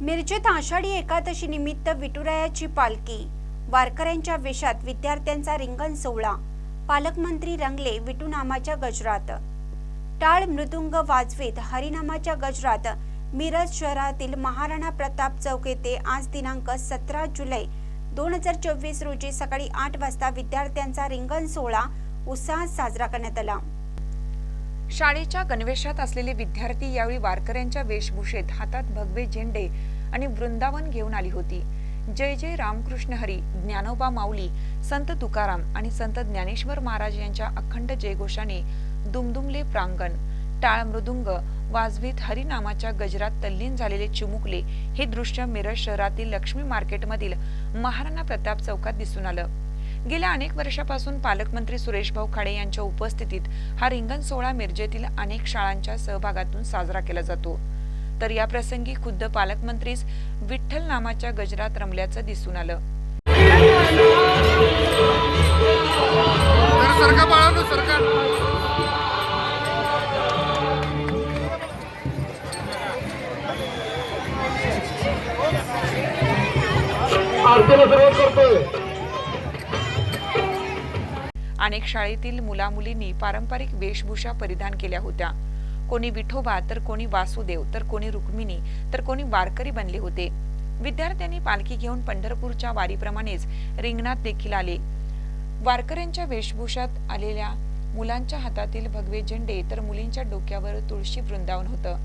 मिरजेत आषाढी एकादशी निमित्त विठुरायाची पालखी. वारकऱ्यांच्या वेशात विद्यार्थ्यांचा रिंगण सोहळा. पालकमंत्री रंगले विठू नामाच्या गजरात. टाळ मृदुंग वाजवीत हरिनामाच्या गजरात. मिरज शहरातील महाराणा प्रताप चौक येथे आज दिनांक सतरा जुलै दोन हजार चोवीस रोजी सकाळी आठ वाजता विद्यार्थ्यांचा रिंगण सोहळा उत्साहात साजरा करण्यात आला. शाळेच्या गणवेशात असलेले विद्यार्थी यावेळी वारकऱ्यांच्या वेशभूषेत हातात भगवे झेंडे आणि वृंदावन घेऊन आली होती. जय जय रामकृष्ण हरी ज्ञानोबा माऊली संत तुकाराम आणि संत ज्ञानेश्वर महाराज यांच्या अखंड जयघोषाने दुमदुमले प्रांगण टाळ मृदुंग वाजवीत हरिनामाच्या गजरात तल्लीन झालेले चिमुकले हे दृश्य मिरज शहरातील लक्ष्मी मार्केटमधील महाराणा प्रताप चौकात दिसून आलं. गेल्या अनेक वर्षापासून पालकमंत्री सुरेश भाऊ खाडे यांच्या उपस्थितीत हा रिंगण सोहळा मिरजेतील अनेक शाळांच्या सहभागातून साजरा केला जातो. तर या प्रसंगी खुद्द पालकमंत्रीच विठ्ठल नामाच्या गजरात रमल्याचं दिसून आलं. आरतीला सुरुवात करतोय. अनेक शाळेतील मुला मुलींनी पारंपरिक वेशभूषा परिधान केल्या होत्या. कोणी विठोबा तर कोणी वासुदेव तर कोणी रुक्मिणी तर कोणी वारकरी बनले होते. विद्यार्थ्यांनी पालखी घेऊन पंढरपूरच्या वारीप्रमाणेच रिंगणात देखील आले. वारकऱ्यांच्या वेशभूषात आलेल्या मुलांच्या हातातील भगवे झेंडे तर मुलींच्या डोक्यावर तुळशी वृंदावन होतं.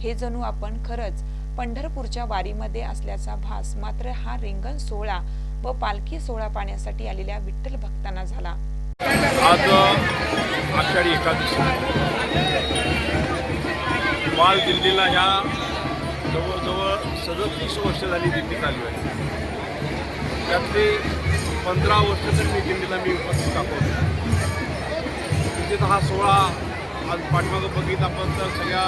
हे जणू आपण खरंच पंढरपूरच्या वारीमध्ये असल्याचा भास मात्र हा रिंगण सोहळा व पालखी सोहळा पाहण्यासाठी आलेल्या विठ्ठल भक्तांना झाला. आज आषाढी एकादशी. माल दिल्लीला ह्या जवळजवळ सदतीस वर्ष झाली दिंडी चालू आहे. त्यातली पंधरा वर्ष तर मी दिल्लीला मी उपस्थित दाखवतो. तिथे हा सोहळा आज पाठीमागं बघित आपण तर सगळ्या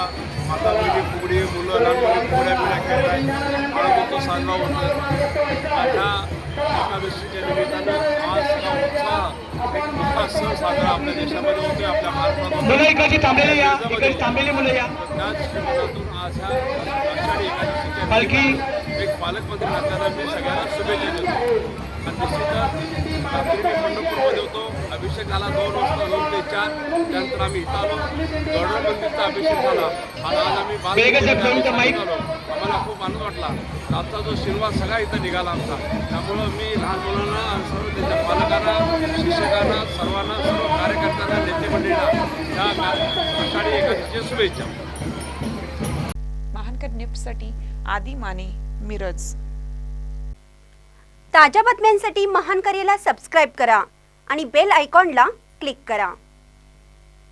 माता मुली फुगडी मुलं लहान फुगड्या बिड्या खेळतात बाळगोत्सव साजरा होतो ह्या एकादशीच्या निमित्तानं आज हा आपल्या देशामध्ये आपल्या महाराष्ट्रात मुलं इकडची थांबलेली या इकडची थांबलेली मुलं या त्याच आज ह्या आषाढी एकादशीच्या पालखी. एक पालकमंत्री असताना मी सगळ्यांना शुभेच्छा देतो आणि निश्चितच रात्री मी पंढरपूरमध्ये होतो अभिषेक झाला दोन वाजता दोन ते चार त्यानंतर आम्ही इथं आलो गौरव मंदिरचा अभिषेक झाला आणि आज आम्ही बाल माईक. आलो आम्हाला खूप आनंद वाटला. आजचा जो शिरवा सगळा इथं निघाला आमचा. त्यामुळं मी लहान मुलांना सर्व त्यांच्या पालकांना शिक्षकांना सर्वांना सर्व कार्यकर्त्यांना नेते मंडळींना त्या आषाढी एकादशीच्या शुभेच्छा. महानकर निफ्टसाठी आदी माने मिरज. ताज्या बातम्यांसाठी महान करेला सबस्क्राईब करा आणि बेल आयकॉनला क्लिक करा.